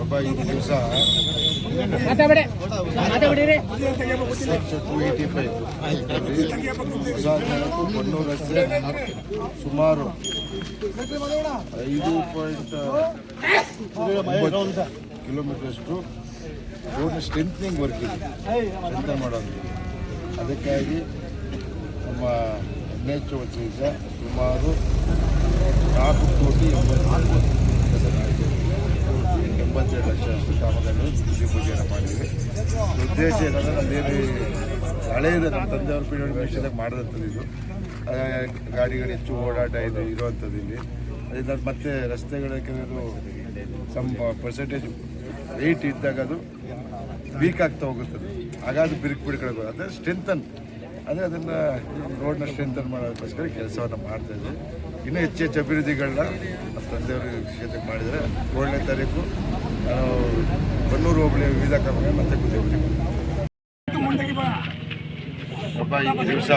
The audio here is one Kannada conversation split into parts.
ಒಬ್ಬ ಈ ದಿವಸ ಮಾತಾಡಿ ಮಾತಾಡಿರಿ section two eighty five Konnur ರಸ್ತೆ ಸುಮಾರು ಐದು ಪಾಯಿಂಟ್ ಕಿಲೋಮೀಟರ್ಷ್ಟು ರೋಡ್ ಸ್ಟ್ರೆಂತ್ನಿಂಗ್ ವರ್ಕ್ ಇದೆ. ಅಂತ ಮಾಡೋದು. ಅದಕ್ಕಾಗಿ ನಮ್ಮ ಎನ್ ಎಚ್ ವತಿಯಿಂದ ಸುಮಾರು ನಾಲ್ಕು ಕೋಟಿ ಎಂಬತ್ತು ಎಂಬತ್ತೆರಡು ಲಕ್ಷ ಅಷ್ಟು ಕಾಮಗಾರಿ ಭೂಮಿ ಪೂಜೆಯನ್ನು ಮಾಡಿದ್ವಿ. ಉದ್ದೇಶ ಏನಂದ್ರೆ ನಮ್ಮದೇನು ಹಳೆಯದು ನಮ್ಮ ತಂದೆಯವ್ರ ಪೀಳಿಗೆ ವಿಷಯದಾಗ ಮಾಡಿದಂಥದ್ದು ಇದು. ಗಾಡಿಗಳು ಹೆಚ್ಚು ಓಡಾಟ ಇದು ಇರುವಂಥದ್ದು ಇಲ್ಲಿ. ಅದರಿಂದ ಮತ್ತೆ ರಸ್ತೆಗಳ ಕೆಲವು ಸಮ್ ಪರ್ಸೆಂಟೇಜ್ ರೇಟ್ ಇದ್ದಾಗ ಅದು ವೀಕ್ ಆಗ್ತಾ ಹೋಗುತ್ತದೆ ಹಾಗಾದ್ರೆ ಬಿರುಕು ಬಿಡ್ಕೊಳ್ಬೋದು ಅಂದರೆ ಸ್ಟ್ರೆಂಥನ್ ಅದೇ ಅದನ್ನು ರೋಡ್ನ ಸ್ಟ್ರೆಂಥನ್ ಮಾಡೋದಕ್ಕೋಸ್ಕರ ಕೆಲಸವನ್ನು ಮಾಡ್ತಾ ಇದ್ದೀವಿ ಇನ್ನೂ ಹೆಚ್ಚು ಹೆಚ್ಚು ಅಭಿವೃದ್ಧಿಗಳನ್ನ ನಮ್ಮ ತಂದೆಯವರು ಕ್ಷೇತ್ರಕ್ಕೆ ಮಾಡಿದರೆ ಏಳನೇ ತಾರೀಕು ನಾನು ಬನ್ನೂರು ಹೋಬಳಿ ವಿವಿಧ ಕಾಮಗಾರಿ ಮತ್ತೆ ಗುದ್ದಿ ಈ ದಿವಸ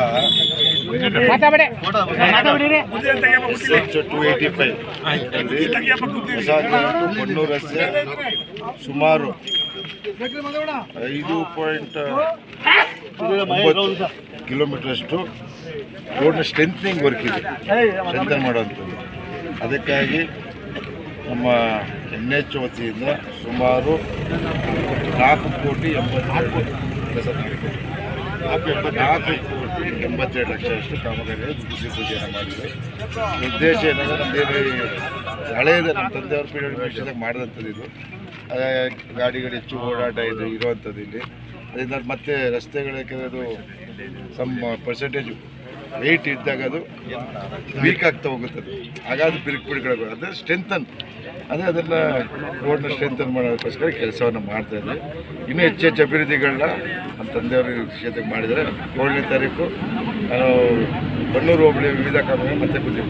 ಟು ಏಯ್ಟಿ ಫೈವ್ ಹೊಸ ಕೊಣ್ಣೂರು ರಸ್ತೆ ಸುಮಾರು ಐದು ಪಾಯಿಂಟ್ ಕಿಲೋಮೀಟ್ರಷ್ಟು ರೋಡ್ನ ಸ್ಟ್ರೆಂತ್ನಿಂಗ್ ವರ್ಕ್ ಇದೆ. ಸ್ಟ್ರೆಂಥನ್ ಮಾಡುವಂಥದ್ದು. ಅದಕ್ಕಾಗಿ ನಮ್ಮ ಎನ್ ಎಚ್ ವತಿಯಿಂದ ಸುಮಾರು ನಾಲ್ಕು ಕೋಟಿ ಎಂಬತ್ತು ಕೆಲಸ ಎಂಬತ್ತು ನಾಲ್ಕು ಕೋಟಿ ಎಂಬತ್ತೆರಡು ಲಕ್ಷ ಅಷ್ಟು ಕಾಮಗಾರಿ ಭೂಮಿ ಪೂಜೆಯನ್ನು ಮಾಡಿದೆ. ಉದ್ದೇಶ ಏನಂದರೆ ನಮ್ಮದೇನು ಹಳೆಯದು, ನಮ್ಮ ತಂದೆಯವ್ರ ಪೀಳಿಗೆ ವಿಷಯದಾಗ ಮಾಡಿದಂಥದ್ದು ಇದು. ಗಾಡಿಗಳು ಹೆಚ್ಚು ಓಡಾಟ ಇದು ಇರುವಂಥದ್ದು ಇಲ್ಲಿ. ಅದರಿಂದ ಮತ್ತೆ ರಸ್ತೆಗಳ ಕೆಲವು ಸಮ್ ಪರ್ಸೆಂಟೇಜ್ ವೆಯ್ಟ್ ಇದ್ದಾಗ ಅದು ವೀಕ್ ಆಗ್ತಾ ಹೋಗುತ್ತದೆ. ಹಾಗಾದ್ರೆ ಬಿರುಕು ಬಿಡ್ಕೊಳ್ಬೋದು ಅಂದರೆ ಸ್ಟ್ರೆಂಥನ್ ಅದೇ ಅದನ್ನು ರೋಡ್ನ ಸ್ಟ್ರೆಂಥನ್ ಮಾಡೋದಕ್ಕೋಸ್ಕರ ಕೆಲಸವನ್ನು ಮಾಡ್ತಾ ಇದ್ದೀವಿ ಇನ್ನೂ ಹೆಚ್ಚು ಹೆಚ್ಚು ಅಭಿವೃದ್ಧಿಗಳನ್ನ ನಮ್ಮ ತಂದೆಯವರು ಕ್ಷೇತ್ರಕ್ಕೆ ಮಾಡಿದರೆ ಏಳನೇ ತಾರೀಕು ಬಣ್ಣೂರು ಹೋಬಳಿ ವಿವಿಧ ಕಾಮಗಾರಿ ಮತ್ತೆ ಗುದ್ದಿ